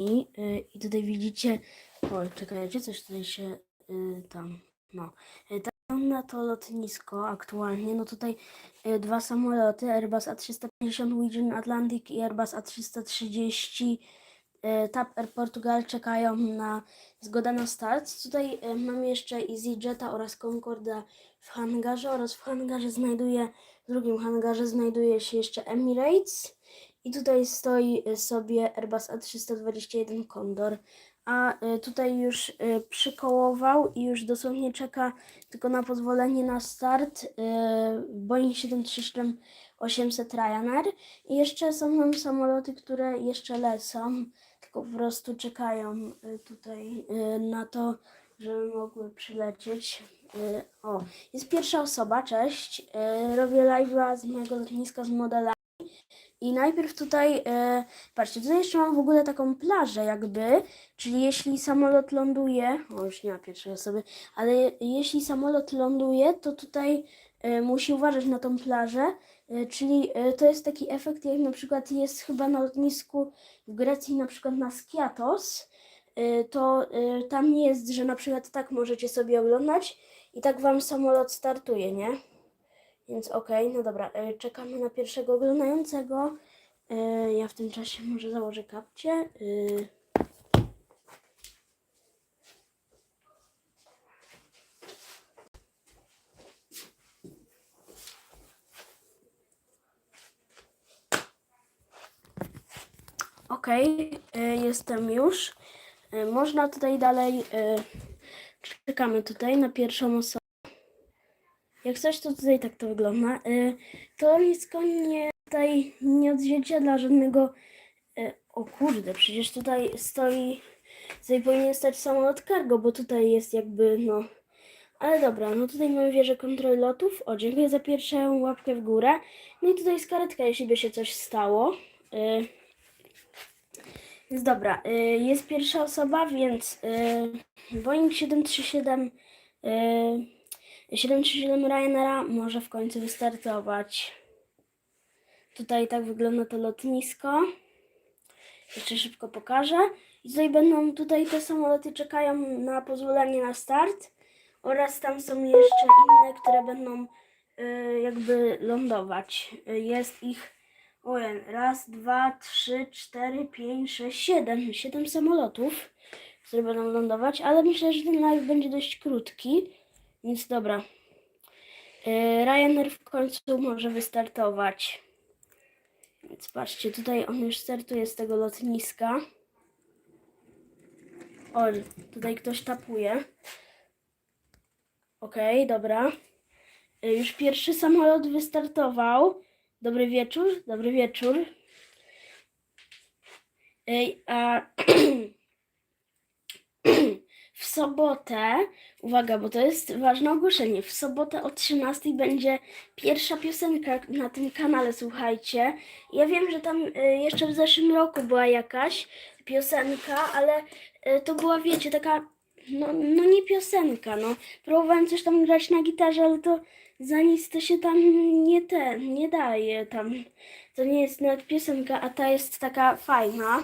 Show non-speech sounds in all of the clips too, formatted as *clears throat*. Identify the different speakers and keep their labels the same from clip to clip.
Speaker 1: I, y, I tutaj widzicie, o czekajcie, coś tutaj się y, tam, no. Y, Tam na to lotnisko aktualnie, no tutaj y, dwa samoloty, Airbus A350 Virgin Atlantic i Airbus A330 y, TAP Air Portugal czekają na zgodę na start. Tutaj y, mamy jeszcze EasyJeta oraz Concorda w hangarze oraz w hangarze znajduje, w drugim hangarze znajduje się jeszcze Emirates. I tutaj stoi y, sobie Airbus A321 Condor. A y, tutaj już y, przykołował i już dosłownie czeka tylko na pozwolenie na start Boeing 737-800 Ryanair. I jeszcze są tam samoloty, które jeszcze lecą, tylko po prostu czekają tutaj na to, żeby mogły przylecieć. O, jest pierwsza osoba, cześć. Robię live'a z mojego lotniska z modelami. I najpierw tutaj, e, patrzcie, tutaj jeszcze mam w ogóle taką plażę jakby, czyli jeśli samolot ląduje, o już nie ma pierwszej osoby, ale je- jeśli samolot ląduje, to tutaj e, musi uważać na tą plażę, e, czyli e, to jest taki efekt, jak na przykład jest chyba na lotnisku w Grecji, na przykład na Skiatos, e, to e, tam nie jest, że na przykład tak możecie sobie oglądać i tak wam samolot startuje, nie? Więc okej, no dobra, e, czekamy na pierwszego oglądającego. E, Ja w tym czasie może założę kapcie. E, Okej, e, jestem już. Można tutaj dalej. Czekamy tutaj na pierwszą osobę. Jak coś, to tutaj tak to wygląda. Y, To nisko nie tutaj nie odzwierciedla żadnego. y, O kurde, przecież tutaj stoi. Tutaj powinien stać samolot cargo, bo tutaj jest jakby no. Ale dobra, no tutaj mamy wieżę kontroli lotów. O, dziękuję za pierwszą łapkę w górę. No i tutaj jest karetka, jeśli by się coś stało. Y, Więc dobra, jest pierwsza osoba, więc Boeing 737 y, 737 Ryanaira może w końcu wystartować. Tutaj tak wygląda to lotnisko. Jeszcze szybko pokażę. I tutaj będą, tutaj te samoloty czekają na pozwolenie na start. Oraz tam są jeszcze inne, które będą y, jakby lądować. Y, jest ich ojej, raz, dwa, trzy, cztery, pięć, sześć, siedem. Siedem samolotów, które będą lądować, ale myślę, że ten live będzie dość krótki. Więc dobra. Yy, Ryanair w końcu może wystartować. Więc patrzcie, tutaj on już startuje z tego lotniska. O, tutaj ktoś tapuje. Okej, dobra. Yy, już pierwszy samolot wystartował. Dobry wieczór, dobry wieczór. Ej, a *clears throat* w sobotę, uwaga, bo to jest ważne ogłoszenie, w sobotę o 13 będzie pierwsza piosenka na tym kanale, słuchajcie. Ja wiem, że tam y, jeszcze w zeszłym roku była jakaś piosenka, ale y, to była, wiecie, taka, no, no nie piosenka, no. Próbowałem coś tam grać na gitarze, ale to za nic to się tam nie ten, nie daje tam. To nie jest nawet piosenka, a ta jest taka fajna.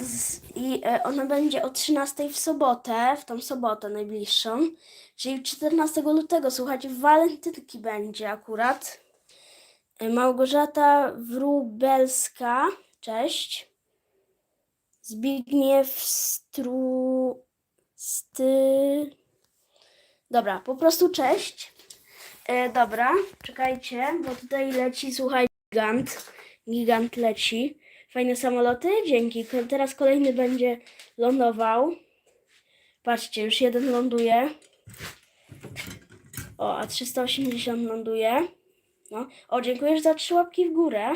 Speaker 1: Z- I yy, ona będzie o 13 w sobotę, w tą sobotę najbliższą, czyli 14 lutego, słuchajcie, walentynki będzie akurat. Yy, Małgorzata Wróbelska, cześć. Zbigniew Stru... Sty... Dobra, po prostu cześć. E, dobra, czekajcie, bo tutaj leci, słuchaj, gigant. Gigant leci. Fajne samoloty, dzięki. Teraz kolejny będzie lądował. Patrzcie, już jeden ląduje. O, a 380 ląduje. No. O, dziękuję za trzy łapki w górę.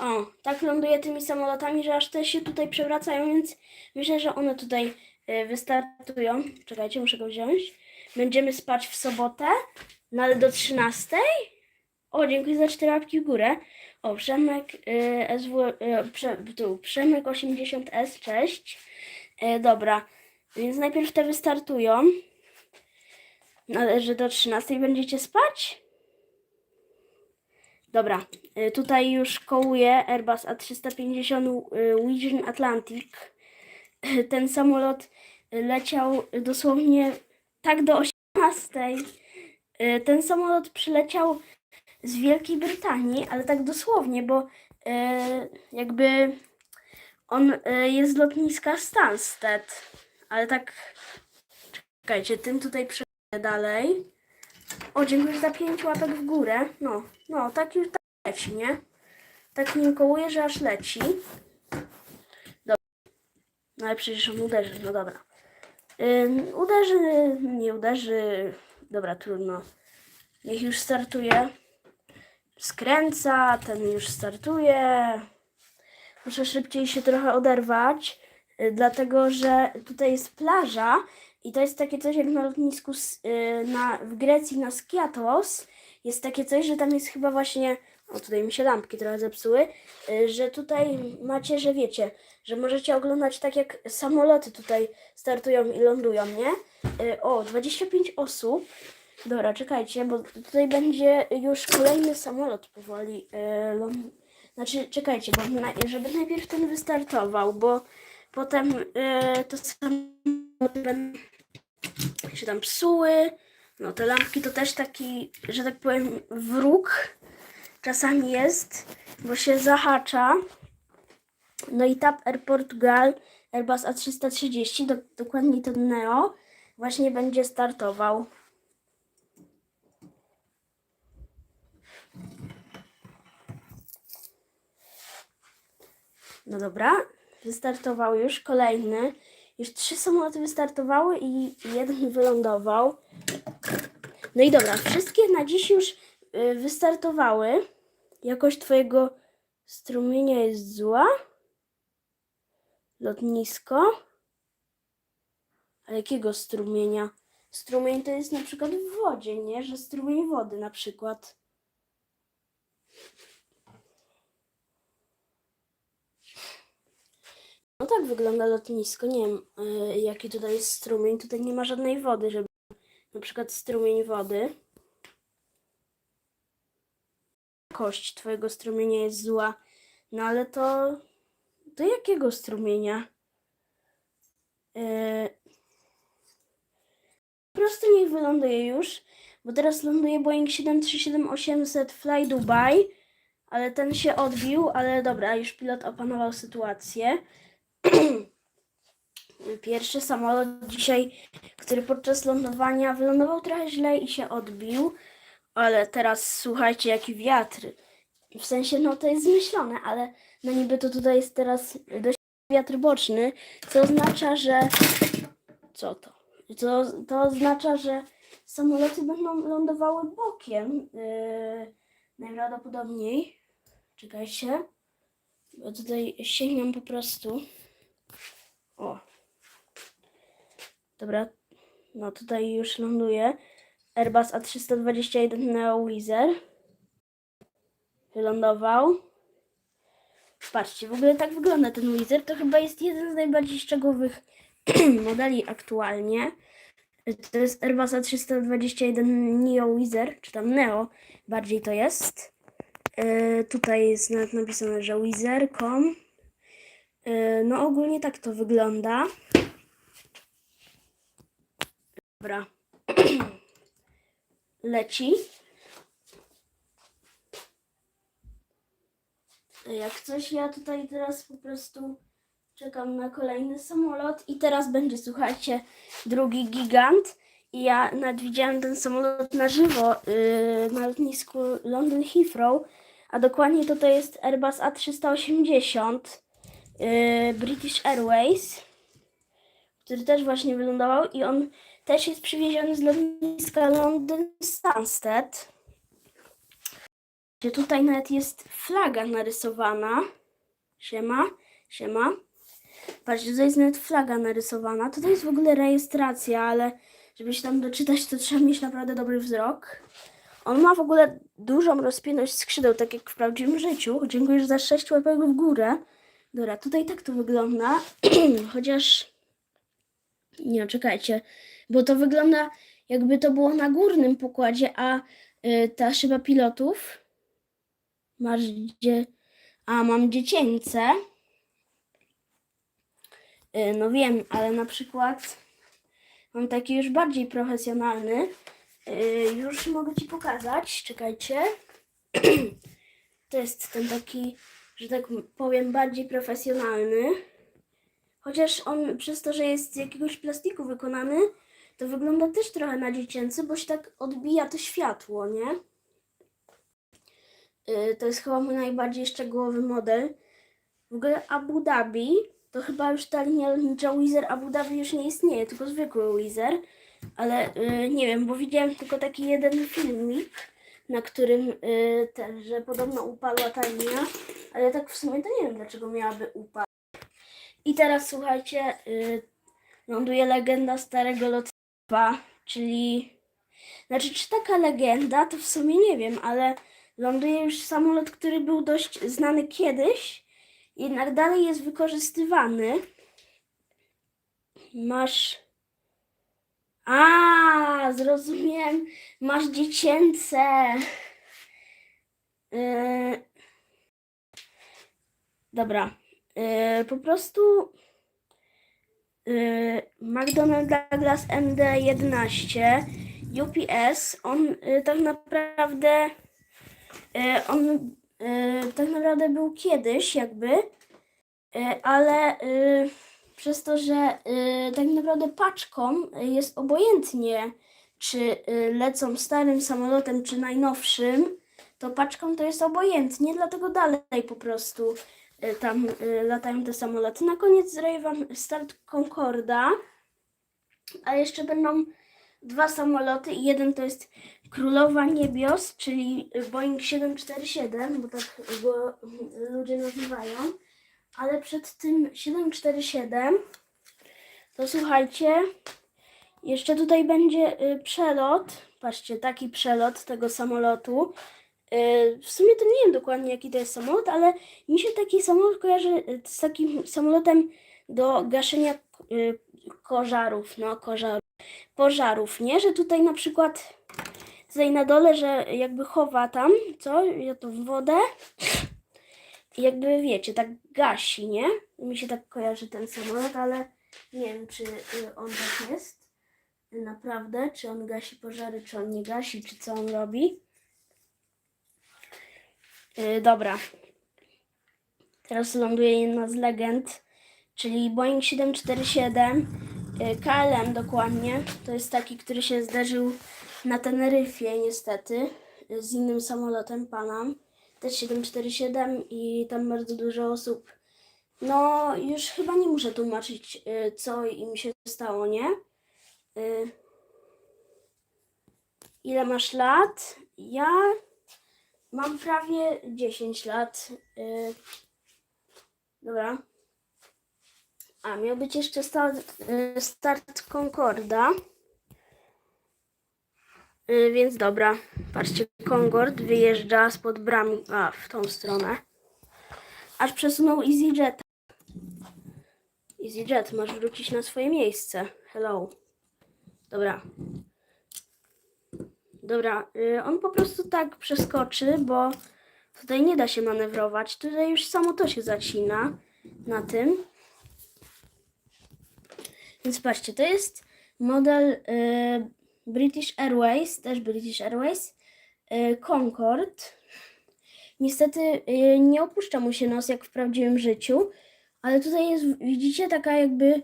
Speaker 1: O, tak ląduje tymi samolotami, że aż te się tutaj przewracają, więc myślę, że one tutaj y, wystartują. Czekajcie, muszę go wziąć. Będziemy spać w sobotę, no ale do 13. O, dziękuję za cztery łapki w górę. O, Przemek y, SW, y, prze, tu, Przemek 80S, cześć. Y, dobra, więc najpierw te wystartują. Ale że do 13 będziecie spać? Dobra, y, tutaj już kołuje Airbus A350 y, Vision Atlantic. *laughs* Ten samolot leciał dosłownie tak do 18. Y, Ten samolot przyleciał z Wielkiej Brytanii, ale tak dosłownie, bo y, jakby on y, jest z lotniska Stansted, ale tak czekajcie, tym tutaj przejdę dalej. O, dziękuję za pięć łapek w górę. No, no, tak już tak leci, nie? Tak nim kołuje, że aż leci. Dobra. No ale przecież on uderzy, no dobra. Ym, uderzy, nie uderzy. Dobra, trudno. Niech już startuje. Skręca, ten już startuje. Muszę szybciej się trochę oderwać, y, dlatego że tutaj jest plaża i to jest takie coś jak na lotnisku y, na, w Grecji na Skiathos. Jest takie coś, że tam jest chyba właśnie. O, tutaj mi się lampki trochę zepsuły. y, Że tutaj macie, że wiecie, że możecie oglądać tak jak samoloty tutaj startują i lądują, nie? O, 25 osób. Dobra, czekajcie, bo tutaj będzie już kolejny samolot powoli y, ląd... Znaczy, czekajcie, bo żeby najpierw ten wystartował, bo potem y, to samoloty będą się tam psuły. No te lampki to też taki, że tak powiem, wróg czasami jest, bo się zahacza. No i TAP Air Portugal Airbus A330, do, dokładnie ten Neo, właśnie będzie startował. No dobra, wystartował już kolejny. Już trzy samoloty wystartowały i jeden wylądował. No i dobra, wszystkie na dziś już y, wystartowały. Jakość twojego strumienia jest zła. Lotnisko. A jakiego strumienia? Strumień to jest na przykład w wodzie, nie? Że strumień wody na przykład. No tak wygląda lotnisko. Nie wiem, y, jaki tutaj jest strumień. Tutaj nie ma żadnej wody, żeby na przykład strumień wody. Jakość twojego strumienia jest zła. No ale to... Do jakiego strumienia? Y, Po prostu niech wyląduje już, bo teraz ląduje Boeing 737-800 Fly Dubai, ale ten się odbił, ale dobra, już pilot opanował sytuację. Pierwszy samolot dzisiaj, który podczas lądowania wylądował trochę źle i się odbił, ale teraz słuchajcie, jaki wiatr. W sensie, no to jest zmyślone, ale no niby to tutaj jest teraz dość wiatr boczny, co oznacza, że... Co to? To, to oznacza, że samoloty będą lądowały bokiem. Yy, najprawdopodobniej. Czekajcie. Bo tutaj sięgam po prostu. O. Dobra. No tutaj już ląduje. Airbus A321 Neo Wizard. Wylądował. Patrzcie, w ogóle tak wygląda ten Wizard. To chyba jest jeden z najbardziej szczegółowych *clears throat* modeli aktualnie. To jest Airbus A321 Neo Wizard, czy tam Neo bardziej to jest. E, tutaj jest nawet napisane, że Wizard.com. E, no ogólnie tak to wygląda. Dobra. *clears throat* Leci. Jak coś, ja tutaj teraz po prostu czekam na kolejny samolot i teraz będzie, słuchajcie, drugi gigant. I ja nawet widziałam ten samolot na żywo yy, na lotnisku London Heathrow, a dokładnie to to jest Airbus A380 yy, British Airways, który też właśnie wylądował i on też jest przywieziony z lotniska London Stansted. Gdzie tutaj nawet jest flaga narysowana. Siema, siema. Patrzcie, tutaj jest nawet flaga narysowana. To jest w ogóle rejestracja, ale żeby się tam doczytać, to trzeba mieć naprawdę dobry wzrok. On ma w ogóle dużą rozpiętość skrzydeł, tak jak w prawdziwym życiu. Dziękuję za 6 łapek w górę. Dobra, tutaj tak to wygląda. *clears throat* Chociaż... Nie, czekajcie. Bo to wygląda jakby to było na górnym pokładzie, a y, ta szyba pilotów Masz gdzie... A, mam dziecięce. Y, No wiem, ale na przykład mam taki już bardziej profesjonalny. Y, Już mogę Ci pokazać. Czekajcie. *clears throat* To jest ten taki, że tak powiem, bardziej profesjonalny. Chociaż on przez to, że jest z jakiegoś plastiku wykonany, to wygląda też trochę na dziecięcy, bo się tak odbija to światło, nie? Y, To jest chyba mój najbardziej szczegółowy model. W ogóle Abu Dhabi to chyba już ta linia lotnicza Wizer Abu Dhabi już nie istnieje, tylko zwykły Wizer. Ale y, nie wiem, bo widziałem tylko taki jeden filmik, na którym y, też, że podobno upadła ta linia, ale tak w sumie to nie wiem, dlaczego miałaby upaść. I teraz słuchajcie, y, ląduje legenda starego lotnictwa, czyli... Znaczy, czy taka legenda, to w sumie nie wiem, ale ląduje już samolot, który był dość znany kiedyś, jednak dalej jest wykorzystywany. Masz... A, zrozumiem. Masz dziecięce. Yy... Dobra. Yy, po prostu yy, Douglas MD11 UPS, on yy, tak naprawdę yy, on yy, tak naprawdę był kiedyś jakby, yy, ale yy, przez to, że yy, tak naprawdę paczką yy, jest obojętnie, czy yy, lecą starym samolotem, czy najnowszym, to paczką to jest obojętnie, dlatego dalej po prostu y, tam y, latają te samoloty. Na koniec zrobię Wam start Concorda, a jeszcze będą dwa samoloty i jeden to jest Królowa Niebios, czyli Boeing 747, bo tak go y, ludzie nazywają. Ale przed tym 747 to słuchajcie, jeszcze tutaj będzie y, przelot. Patrzcie, taki przelot tego samolotu. Y, W sumie to nie wiem dokładnie jaki to jest samolot, ale mi się taki samolot kojarzy y, z takim samolotem do gaszenia y, kożarów, no kożarów, pożarów, nie? Że tutaj na przykład tutaj na dole, że jakby chowa tam, co? Ja to wodę jakby wiecie, tak gasi, nie? Mi się tak kojarzy ten samolot, ale nie wiem, czy y, on tak jest naprawdę, czy on gasi pożary, czy on nie gasi, czy co on robi. Yy, dobra. Teraz ląduje jedna z legend, czyli Boeing 747 yy, KLM dokładnie. To jest taki, który się zdarzył na Teneryfie niestety z innym samolotem Panam. Też 747 i tam bardzo dużo osób. No, już chyba nie muszę tłumaczyć, yy, co im się stało, nie? Yy, ile masz lat? Ja Mam prawie 10 lat. Yy, dobra. A, miał być jeszcze start, start Concorda. Yy, więc dobra. Patrzcie, Concord wyjeżdża spod bramy. A, w tą stronę. Aż przesunął EasyJet. EasyJet, masz wrócić na swoje miejsce. Hello. Dobra. Dobra, y, on po prostu tak przeskoczy, bo tutaj nie da się manewrować. Tutaj już samo to się zacina na tym. Więc patrzcie, to jest model y, British Airways, też British Airways, y, Concorde. Niestety y, nie opuszcza mu się nos jak w prawdziwym życiu, ale tutaj jest, widzicie, taka jakby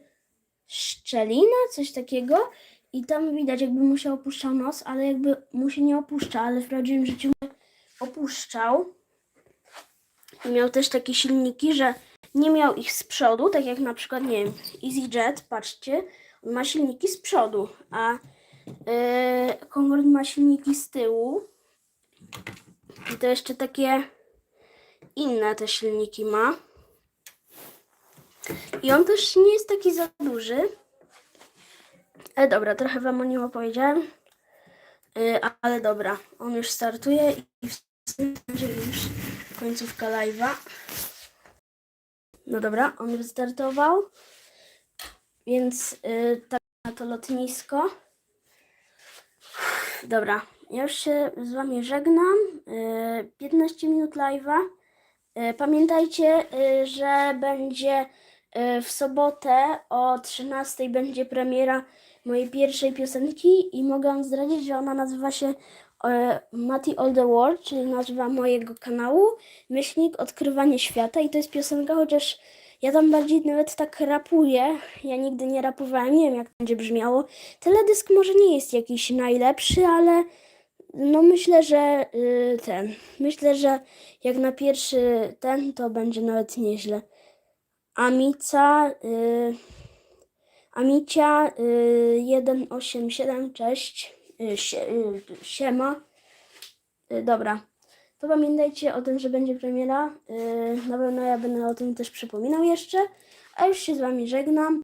Speaker 1: szczelina, coś takiego. I tam widać, jakby mu się opuszczał nos, ale jakby mu się nie opuszcza, ale w prawdziwym życiu opuszczał. Miał też takie silniki, że nie miał ich z przodu, tak jak na przykład, nie wiem, EasyJet, patrzcie, on ma silniki z przodu, a yy, Concorde ma silniki z tyłu. I to jeszcze takie inne te silniki ma. I on też nie jest taki za duży. Ale dobra, trochę wam o nim opowiedziałem. Yy, ale dobra, on już startuje i w będzie już końcówka live'a. No dobra, on wystartował. Więc yy, tak na to lotnisko. Dobra, ja już się z wami żegnam. E, 15 minut live'a. E, Pamiętajcie, e, że będzie w sobotę o 13 będzie premiera mojej pierwszej piosenki i mogę wam zdradzić, że ona nazywa się Mati All the World, czyli nazwa mojego kanału, myślnik Odkrywanie Świata i to jest piosenka, chociaż ja tam bardziej nawet tak rapuję, ja nigdy nie rapowałem, nie wiem jak będzie brzmiało. Teledysk może nie jest jakiś najlepszy, ale no myślę, że y, ten, myślę, że jak na pierwszy ten, to będzie nawet nieźle. Amica, y, Amicia y, 187, cześć, y, sie, y, siema. Dobra, to pamiętajcie o tym, że będzie premiera. Y, na pewno ja będę o tym też przypominał jeszcze. A już się z wami żegnam.